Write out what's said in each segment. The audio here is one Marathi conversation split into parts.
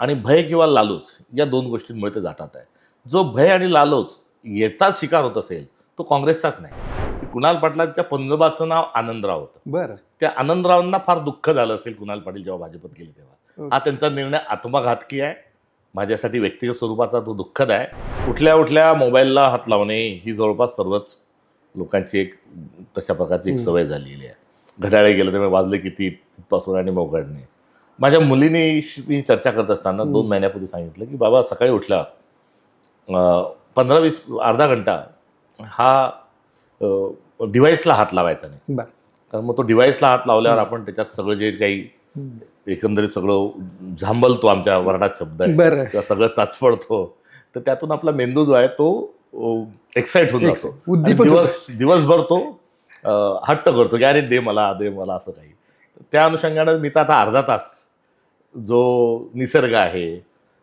आणि भय किंवा लालूच या दोन गोष्टींमुळे ते जातात आहे. जो भय आणि लालूच याचा शिकार होत असेल तो काँग्रेसचाच नाही. कुणाल पाटलांच्या पंजोबाचं नाव आनंदराव होतं. बरं. त्या आनंदरावांना फार दुःख झालं असेल कुणाल पाटील जेव्हा भाजपत गेले तेव्हा. हा त्यांचा निर्णय आत्मघातकी आहे. माझ्यासाठी व्यक्तिगत स्वरूपाचा तो दुःखद आहे. कुठल्या कुठल्या मोबाईलला हात लावणे ही जवळपास सर्वच लोकांची एक तशा प्रकारची एक. सवय झालेली आहे. घड्याळे गेलं त्यामुळे वाजले किती तिथपासून आणि मोगडणे माझ्या मुलीने मी चर्चा करत असताना. दोन महिन्यापूर्वी सांगितलं की बाबा सकाळी उठल्यावर पंधरा वीस अर्धा घंटा हा डिव्हाइसला हात लावायचा नाही. कारण मग तो डिव्हाइसला हात लावल्यावर आपण त्याच्यात सगळं जे काही. एकंदरीत सगळं झांबलतो आमच्या वर्णात शब्द आहे. किंवा सगळं चाचपडतो. तर त्यातून आपला मेंदू जो आहे तो एक्साइट होऊन. जातो. दिवस दिवसभर तो हट्ट करतो की अरे दे मला दे मला असं काही. त्या अनुषंगानं मी तर आता अर्धा तास जो निसर्ग आहे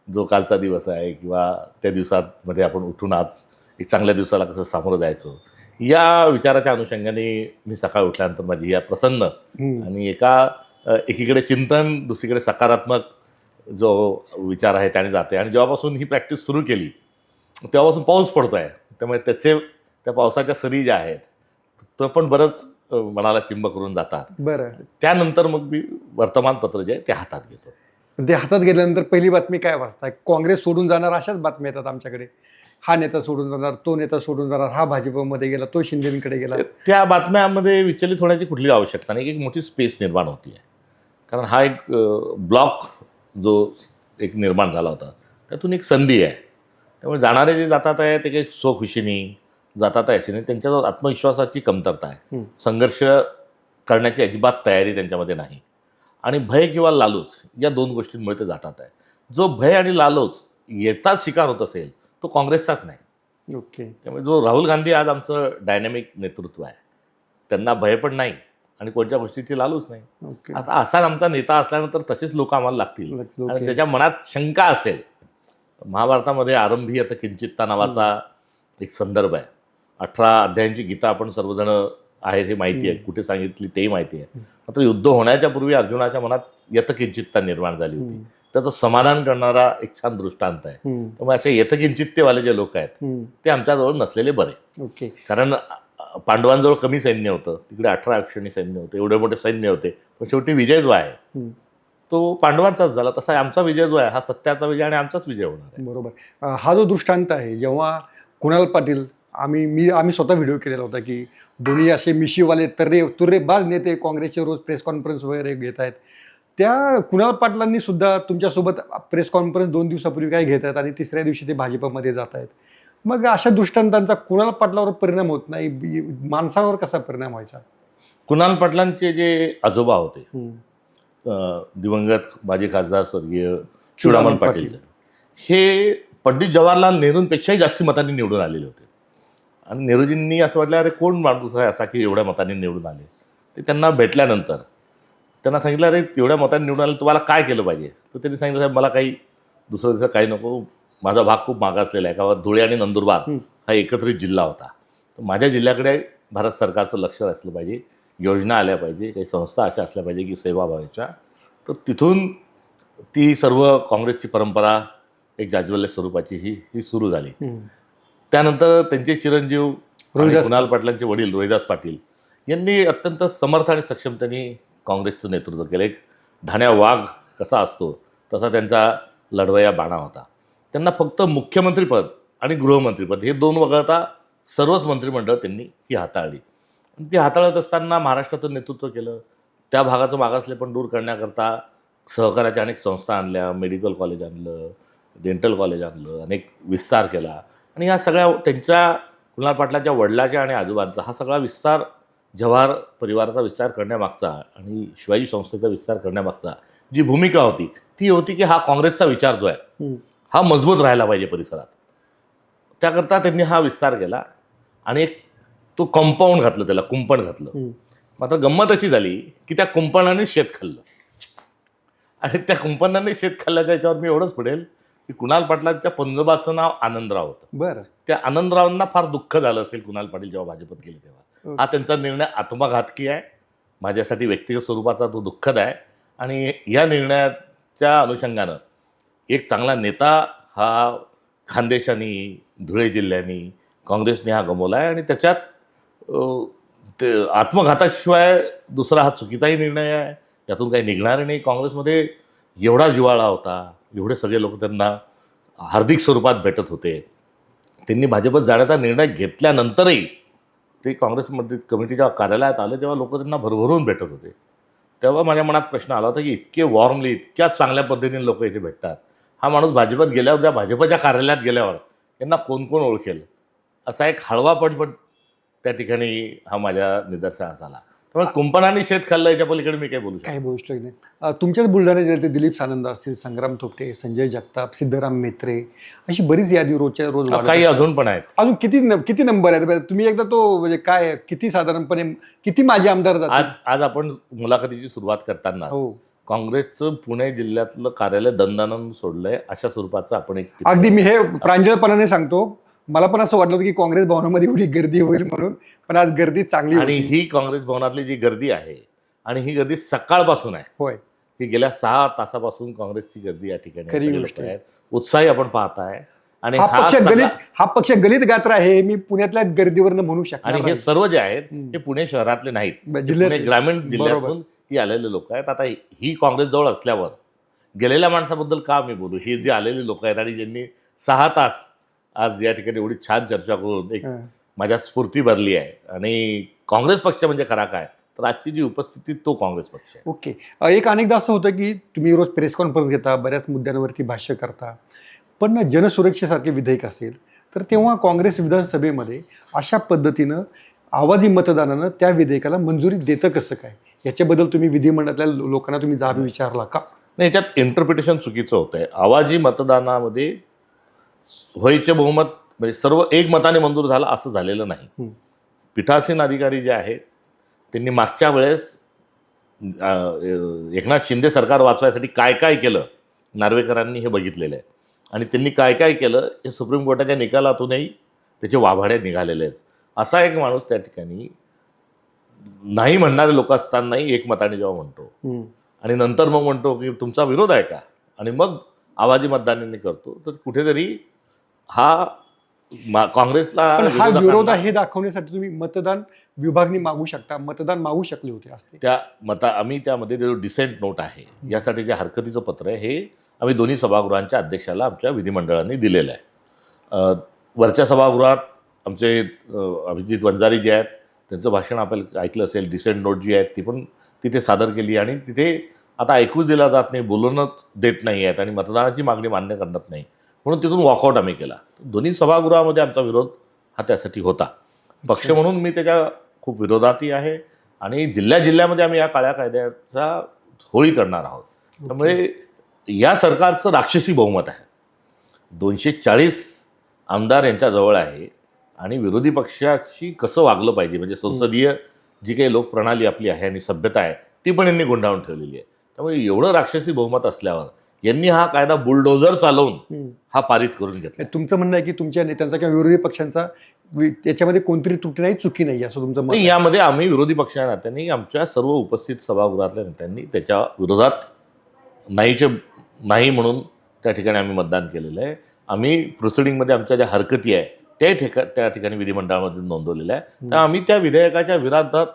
जो कालचा दिवस आहे किंवा त्या दिवसामध्ये आपण उठून आज एक चांगल्या दिवसाला कसं सामोरं जायचं या विचाराच्या अनुषंगाने मी सकाळी उठल्यानंतर माझी या प्रसन्न. आणि एका एकीकडे चिंतन दुसरीकडे सकारात्मक जो विचार आहे त्याने जाते. आणि जेव्हापासून ही प्रॅक्टिस सुरू केली तेव्हापासून पाऊस पडतो आहे त्यामुळे त्याचे त्या पावसाच्या सरी ज्या आहेत तो पण बरंच मनाला चिंब करून जातात. बरं. त्यानंतर मग मी वर्तमानपत्र जे आहे ते हातात घेतो. ते हातात गेल्यानंतर पहिली बातमी काय वाचताय काँग्रेस सोडून जाणार अशाच बातम्या येतात आमच्याकडे. हा नेता सोडून जाणार तो नेता सोडून जाणार हा भाजपमध्ये गेला तो शिंदेकडे गेला. त्या बातम्यामध्ये विचलित होण्याची कुठली आवश्यकता नाही एक मोठी स्पेस निर्माण होती. आहे कारण हा एक ब्लॉक जो एक निर्माण झाला होता त्यातून एक संधी आहे. त्यामुळे जाणारे जे जातात आहे ते काही स्वखुशीने जातात आहे असे नाही त्यांच्याजवळ आत्मविश्वासाची कमतरता आहे. संघर्ष करण्याची अजिबात तयारी त्यांच्यामध्ये नाही. आणि भय किंवा लालूच या दोन गोष्टींमुळे ते जातात आहे. जो भय आणि लालूच याचा शिकार होत असेल तो काँग्रेसचाच नाही. ओके. त्यामुळे जो राहुल गांधी आज आमचं डायनॅमिक नेतृत्व आहे त्यांना भय पण नाही आणि कोणत्या गोष्टीची लालूच नाही. ओके. आता असा आमचा नेता असल्यानंतर तसेच लोक आम्हाला लागतील. आणि त्याच्या मनात शंका असेल महाभारतामध्ये आरंभी आता किंचित्ता नावाचा एक संदर्भ आहे. अठरा अध्यायांची गीता आपण सर्वजण आहे हे माहिती आहे. कुठे सांगितली तेही माहिती आहे. मात्र युद्ध होण्याच्या पूर्वी अर्जुनाच्या मनात यथकिंचित्ता निर्माण झाली होती. त्याचं समाधान करणारा एक छान दृष्टांत आहे. त्यामुळे असे यथकिंचित्तेवाले जे लोक आहेत. ते आमच्याजवळ नसलेले बरे. ओके. कारण पांडवांजवळ कमी सैन्य होतं तिकडे अठरा अक्षणी सैन्य होते एवढे मोठे सैन्य होते. पण शेवटी विजय जो आहे. तो पांडवांचाच झाला तसा आमचा विजय जो आहे. हा सत्याचा विजय आणि आमचाच विजय होणार आहे. बरोबर. हा जो दृष्टांत आहे जेव्हा कुणाल पाटील आम्ही मी आम्ही स्वतः व्हिडिओ केलेला होता की दोन्ही असे मिशीवाले तर्रे तुर्रेबाज नेते काँग्रेसचे रोज प्रेस कॉन्फरन्स वगैरे घेत आहेत. त्या कुणाल पाटलांनी सुद्धा तुमच्यासोबत प्रेस कॉन्फरन्स दोन दिवसापूर्वी काय घेत आहेत आणि तिसऱ्या दिवशी ते भाजपमध्ये जात आहेत. मग अशा दृष्टांतांचा कुणाल पाटलावर परिणाम होत नाही माणसावर कसा परिणाम व्हायचा? कुणाल पाटलांचे जे आजोबा होते दिवंगत माजी खासदार स्वर्गीय पाटील. पाटील. हे पंडित जवाहरलाल नेहरूंपेक्षाही जास्ती मतांनी निवडून आलेले होते. आणि नेहरूजींनी असं वाटलं अरे कोण माणूस आहे असा की एवढ्या मतांनी निवडून आले? ते त्यांना भेटल्यानंतर त्यांना सांगितलं अरे एवढ्या मतांनी निवडून आले तुम्हाला काय केलं पाहिजे? तर त्यांनी सांगितलं साहेब मला काही दुसरं दुसरं काही नको. माझा भाग खूप मागासलेला आहे. का धुळे आणि नंदुरबार हं. एकत्रित जिल्हा होता. तर माझ्या जिल्ह्याकडे भारत सरकारचं लक्ष असलं पाहिजे योजना आल्या पाहिजे काही संस्था अशा असल्या पाहिजे की सेवाभावाच्या तर तिथून ती सर्व काँग्रेसची परंपरा एक जाज्वल्य स्वरूपाची ही ही सुरू झाली. त्यानंतर त्यांचे चिरंजीव कुणाल पाटलांचे वडील रोहिदास पाटील यांनी अत्यंत समर्थ आणि सक्षमतेने काँग्रेसचं नेतृत्व केलं. एक ढाण्या वाघ कसा असतो तसा त्यांचा लढवया बाणा होता. त्यांना फक्त मुख्यमंत्रीपद आणि गृहमंत्रीपद हे दोन वगळता सर्वच मंत्रिमंडळ त्यांनी ही हाताळली. आणि ती हाताळत असताना महाराष्ट्राचं नेतृत्व केलं. त्या भागाचं मागासले पण दूर करण्याकरता सहकार्याच्या अनेक संस्था आणल्या मेडिकल कॉलेज आणलं डेंटल कॉलेज आणलं अनेक विस्तार केला. आणि ह्या सगळ्या त्यांच्या कुणाल पाटलाच्या वडिलाच्या आणि आजोबांचा हा सगळा विस्तार जव्हार परिवाराचा विस्तार करण्यामागचा आणि शिवाजी संस्थेचा विस्तार करण्यामागचा जी भूमिका होती ती होती की हा काँग्रेसचा विचार जो आहे. हा मजबूत राहायला पाहिजे परिसरात त्याकरता त्यांनी हा विस्तार केला आणि एक तो कंपाऊंड घातलं त्याला कुंपण घातलं. मात्र गंमत अशी झाली की त्या कुंपणाने शेत खाल्लं आणि त्या कुंपणाने शेत खाल्ल्याच्या याच्यावर मी एवढंच पडेल की कुणाल पाटलांच्या पंजोबाचं नाव आनंदराव होतं. बरं. त्या आनंदरावांना फार दुःख झालं असेल कुणाल पाटील जेव्हा भाजपत गेले तेव्हा. हा त्यांचा निर्णय आत्मघातकी आहे. माझ्यासाठी व्यक्तिगत स्वरूपाचा तो दुःखद आहे. आणि या निर्णयाच्या अनुषंगानं एक चांगला नेता हा खानदेशानी धुळे जिल्ह्यानी काँग्रेसने हा गमवला आहे. आणि त्याच्यात ते आत्मघाताशिवाय दुसरा हा चुकीचाही निर्णय आहे. यातून काही निघणार नाही. काँग्रेसमध्ये एवढा जिव्हाळा होता. एवढे सगळे लोक त्यांना हार्दिक स्वरूपात भेटत होते. त्यांनी भाजपत जाण्याचा निर्णय घेतल्यानंतरही ते काँग्रेसमध्ये कमिटीच्या कार्यालयात आले तेव्हा लोक त्यांना भरभरून भेटत होते. तेव्हा माझ्या मनात प्रश्न आला होता की इतके वॉर्मली इतक्या चांगल्या पद्धतीने लोक इथे भेटतात. हा माणूस भाजपत गेल्यावर त्या भाजपच्या कार्यालयात गेल्यावर यांना कोण कोण ओळखेल? असा एक हळवापण पण त्या ठिकाणी हा माझ्या निदर्शनास आला. त्यामुळे कुंपणाने शेत खाल्लं याच्या पलीकडे मी काही बोलू काही बोलू शकत नाही. तुमच्याच बुलढाणा जिल्ह्यात दिलीप सानंद असतील संग्राम थोपटे संजय जगताप सिद्धराम मेत्रे अशी बरीच यादी रोजच्या रोज काही. अजून पण आहेत. अजून किती किती नंबर आहेत? तुम्ही एकदा तो म्हणजे काय किती साधारणपणे किती माझे आमदार जातात आज आज आपण मुलाखतीची सुरुवात करताना हो. काँग्रेसचं पुणे जिल्ह्यातलं कार्यालय दणदणून सोडलंय अशा स्वरूपाचं आपण एक अगदी मी हे प्रांजळपणाने सांगतो मला पण असं वाटलं होतं की काँग्रेस भवनामध्ये एवढी गर्दी होईल म्हणून पण आज गर्दी चांगली आणि होती. ही काँग्रेस भवनातली जी गर्दी आहे आणि ही गर्दी सकाळपासून आहे होय ही गेल्या सहा तासापासून काँग्रेसची गर्दी या ठिकाणी आहे. खरी सगळे गोष्ट लोकं आहे. आहेत उत्साही आपण पाहताय आणि हा हा पक्ष सगळा- गलित हा पक्ष गलित गात्र आहे मी पुण्यातल्या गर्दीवरनं म्हणू शकतो आणि हे सर्व जे आहेत हम्म. हे पुणे शहरातले नाहीत जिल्ह्यात- ग्रामीण. जिल्ह्यातून ही आलेले लोक आहेत आता ही काँग्रेस जवळ असल्यावर गेलेल्या माणसाबद्दल का मी बोलू ही जी आलेली लोक आहेत आणि ज्यांनी सहा तास आज या ठिकाणी एवढी छान चर्चा करून एक माझ्या स्फूर्ती भरली आहे. आणि काँग्रेस पक्ष म्हणजे खरा काय? तर आजची जी उपस्थिती तो काँग्रेस पक्ष आहे. ओके. एक अनेकदा असं होतं की तुम्ही रोज प्रेस कॉन्फरन्स घेता बऱ्याच मुद्द्यांवरती भाष्य करता. पण जनसुरक्षेसारखे विधेयक असेल तर तेव्हा काँग्रेस विधानसभेमध्ये अशा पद्धतीनं आवाजी मतदानानं त्या विधेयकाला मंजुरी देतं कसं काय? याच्याबद्दल तुम्ही विधिमंडळातल्या लोकांना तुम्ही जाब विचारला का? नाही याच्यात इंटरप्रिटेशन चुकीचं होतं आहे आवाजी मतदानामध्ये होयचे बहुमत म्हणजे सर्व एक मताने मंजूर झालं असं झालेलं नाही. पीठासीन अधिकारी जे आहेत त्यांनी मागच्या वेळेस एकनाथ शिंदे सरकार वाचवायसाठी काय काय केलं नार्वेकरांनी हे बघितलेलं आहे. आणि त्यांनी काय काय केलं हे सुप्रीम कोर्टाच्या निकालातूनही त्याचे वाभाडे निघालेले आहेत. असा एक माणूस त्या ठिकाणी नाही म्हणणारे लोक असतानाही एकमताने जेव्हा म्हणतो. आणि नंतर मग म्हणतो की तुमचा विरोध आहे का? आणि मग आवाजी मतदानाने करतो. तर कुठेतरी हा मा- काँग्रेसला पण हा विरोधकांना विरोध आहे हे दाखवण्यासाठी तुम्ही मतदान विभागणी मागू शकता. मतदान मागू शकले होते असते. त्या मता आम्ही त्यामध्ये जो डिसेंट नोट आहे यासाठी जे हरकतीचं पत्र आहे हे आम्ही दोन्ही सभागृहांच्या अध्यक्षाला आमच्या विधिमंडळाने दिलेलं आहे. अ, वरच्या सभागृहात आमचे अ, अभिजित वंजारी जे आहेत त्यांचं भाषण आपल्याला ऐकलं असेल डिसेंट नोट जी आहेत ती पण तिथे सादर केली आणि तिथे आता ऐकूच दिला जात नाही बोलूनच देत नाही आहेत आणि मतदानाची मागणी मान्य करत नाही म्हणून तिथून वॉकआउट आम्ही केला. दोन्ही सभागृहामध्ये आमचा विरोध हा त्यासाठी होता. पक्ष म्हणून मी त्याच्या खूप विरोधातही आहे आणि जिल्ह्या जिल्ह्यामध्ये आम्ही या काळ्या कायद्याचा होळी करणार आहोत. त्यामुळे या सरकारचं राक्षसी बहुमत आहे. दोनशे चाळीस आमदार यांच्याजवळ आहे आणि विरोधी पक्षाशी कसं वागलं पाहिजे? म्हणजे संसदीय जी काही लोकप्रणाली आपली आहे आणि सभ्यता आहे ती पण यांनी गुंडाळून ठेवलेली आहे. त्यामुळे एवढं राक्षसी बहुमत असल्यावर यांनी हा कायदा बुलडोझर चालवून हा पारित करून घेतला. तुमचं म्हणणं आहे की तुमच्या नेत्यांचा किंवा विरोधी पक्षांचा त्याच्यामध्ये कोणतरी त्रुटी नाही चुकी नाही असं तुमचं मत. यामध्ये आम्ही विरोधी पक्षाच्या नात्याने आमच्या सर्व उपस्थित सभागृहातल्या नेत्यांनी त्याच्या विरोधात नाहीचे नाही म्हणून त्या ठिकाणी आम्ही मतदान केलेलं आहे. आम्ही प्रोसिडिंगमध्ये आमच्या ज्या हरकती आहे ते ठिका त्या ठिकाणी विधिमंडळामध्ये नोंदवलेल्या आहे तर आम्ही त्या विधेयकाच्या विरोधात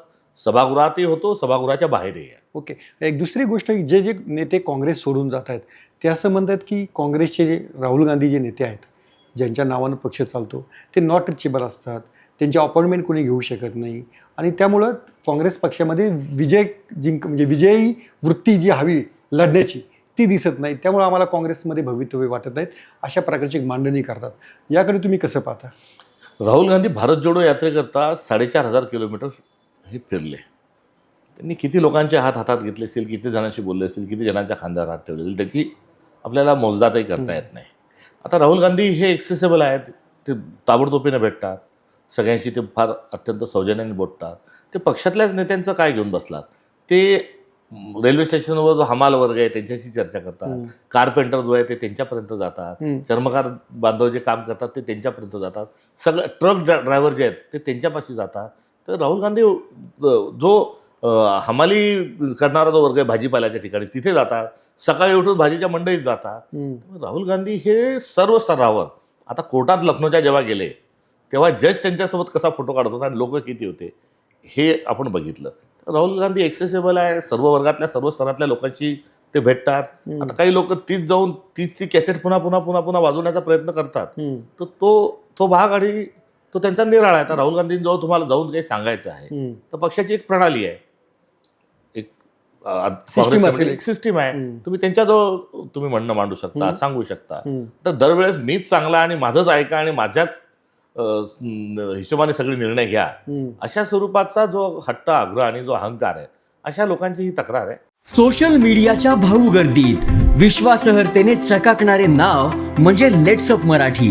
सभागृहातही होतो सभागृहाच्या बाहेरही आहे. ओके. एक दुसरी गोष्ट जे जे नेते काँग्रेस सोडून जात आहेत ते असं म्हणतात की काँग्रेसचे जे राहुल गांधी जे नेते आहेत ज्यांच्या नावानं पक्ष चालतो ते नॉट रिचेबल असतात त्यांची अपॉइंटमेंट कोणी घेऊ शकत नाही. आणि त्यामुळं काँग्रेस पक्षामध्ये विजय जिंक म्हणजे विजयी वृत्ती जी हवी लढण्याची ती दिसत नाही. त्यामुळे आम्हाला काँग्रेसमध्ये भवितव्य वाटत नाहीत अशा प्रकारची मांडणी करतात. याकडे तुम्ही कसं पाहता? राहुल गांधी भारत जोडो यात्रेकरता साडेचार हजार किलोमीटर हे फिरले. त्यांनी किती लोकांचे हात हातात घेतले असेल किती जणांशी बोलले असेल किती जणांच्या खांद्यावर हात ठेवले असेल त्याची आपल्याला मोजदातही करता येत नाही. आता राहुल गांधी हे एक्सेसेबल आहेत ते ताबडतोबीने भेटतात सगळ्यांशी ते फार अत्यंत सौजन्याने बोलतात ते पक्षातल्याच नेत्यांचं काय घेऊन बसलात? ते रेल्वे स्टेशनवर जो हमाल वर्ग आहे त्यांच्याशी चर्चा करतात. कारपेंटर जो आहे ते त्यांच्यापर्यंत जातात. चर्मकार बांधव जे काम करतात ते त्यांच्यापर्यंत जातात. सगळं ट्रक ड्रायव्हर जे आहेत ते त्यांच्यापाशी जातात. तर राहुल गांधी जो हमाली करणारा जो वर्ग आहे भाजीपाल्याच्या ठिकाणी तिथे जातात सकाळी उठून भाजीच्या मंडईत जातात. राहुल गांधी हे सर्व स्तरावर. आता कोर्टात लखनौच्या जेव्हा गेले तेव्हा जज त्यांच्यासोबत कसा फोटो काढत होता आणि लोक किती होते हे आपण बघितलं. राहुल गांधी एक्सेसिबल आहे सर्व वर्गातल्या सर्व स्तरातल्या लोकांशी ते भेटतात. आता काही लोक तीच जाऊन तीच ती कॅसेट पुन्हा पुन्हा पुन्हा पुन्हा वाजवण्याचा प्रयत्न करतात. तर तो तो भाग आणि तो त्यांचा निराळा आहे. आता राहुल गांधींजवळ तुम्हाला जाऊन काही सांगायचं आहे. तर पक्षाची एक प्रणाली आहे. System असेल एक. सिस्टीम आहे. तुम्ही त्यांच्याजवळ तुम्ही म्हणणं मांडू शकता. सांगू शकता. तर दरवेळेस मीच चांगला आणि माझंच ऐका आणि माझ्याच हिशोबाने सगळे निर्णय घ्या. अशा स्वरूपाचा जो हट्ट आग्रह आणि जो अहंकार आहे अशा लोकांची ही तक्रार आहे सोशल मीडियाच्या भाऊ गर्दीत विश्वासार्हतेने चकाकणारे नाव म्हणजे लेट्सअप मराठी